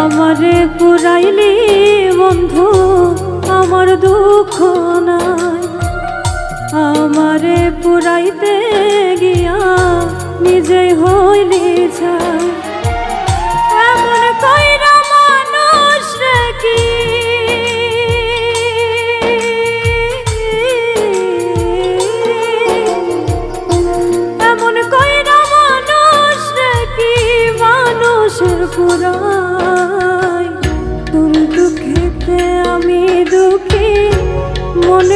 আমারে পুরাইলি বন্ধু আমার দুঃখ নাই। আমারে পুরাইতে গিয়া নিজে হইলি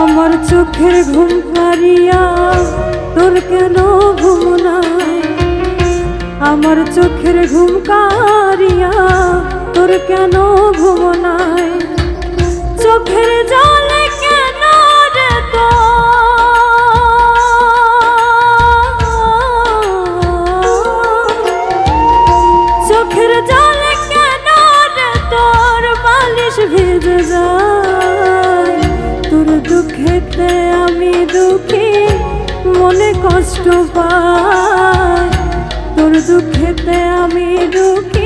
আমার চোখের ঘুম পারিয়া তোর কেন ঘুম নাই? আমার চোখের ঘুম কারিয়া তোর কেন ঘুম নাই? চোখের যা কষ্ট পায় তোর দুঃখেতে আমি দুঃখ।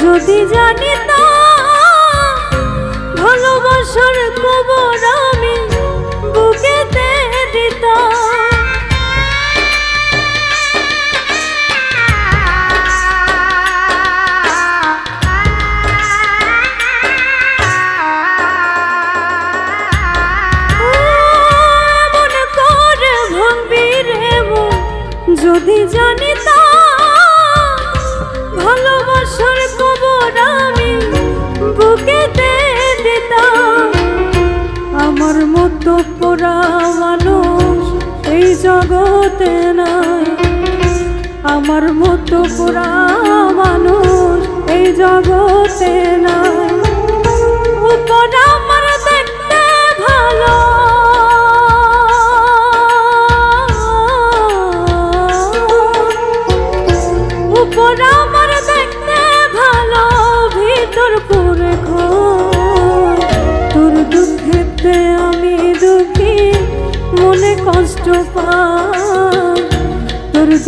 যদি জানি জগতে নাই আমার মতো পুরা মানুষ এই জগতে নাই। উপর আমার দেখতে ভালো।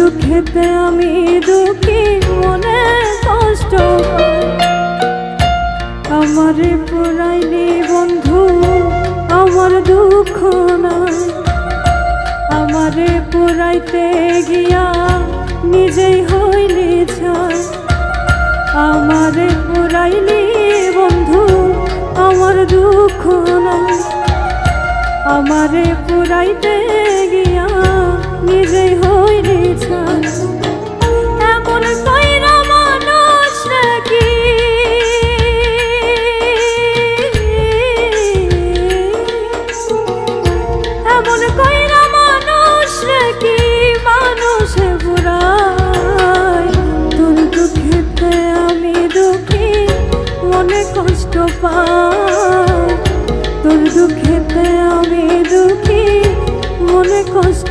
দুঃখেতে আমি দুঃখী, মনে কষ্ট আমারে পুরাইনি বন্ধু, আমার দুঃখ নাই। আমারে পুরাইতে গিয়া নিজেই হইলি ছাই। আমারে পুরাইলি বন্ধু, আমার দুঃখ নাই। আমারে পুরাইতে গিয়া নিজেই এমন কইরা মানুষ মানুষ নাকি? তোর দুঃখেতে আমি দুঃখী, মনে কষ্ট পাই। তোর আমি দুঃখী, মনে কষ্ট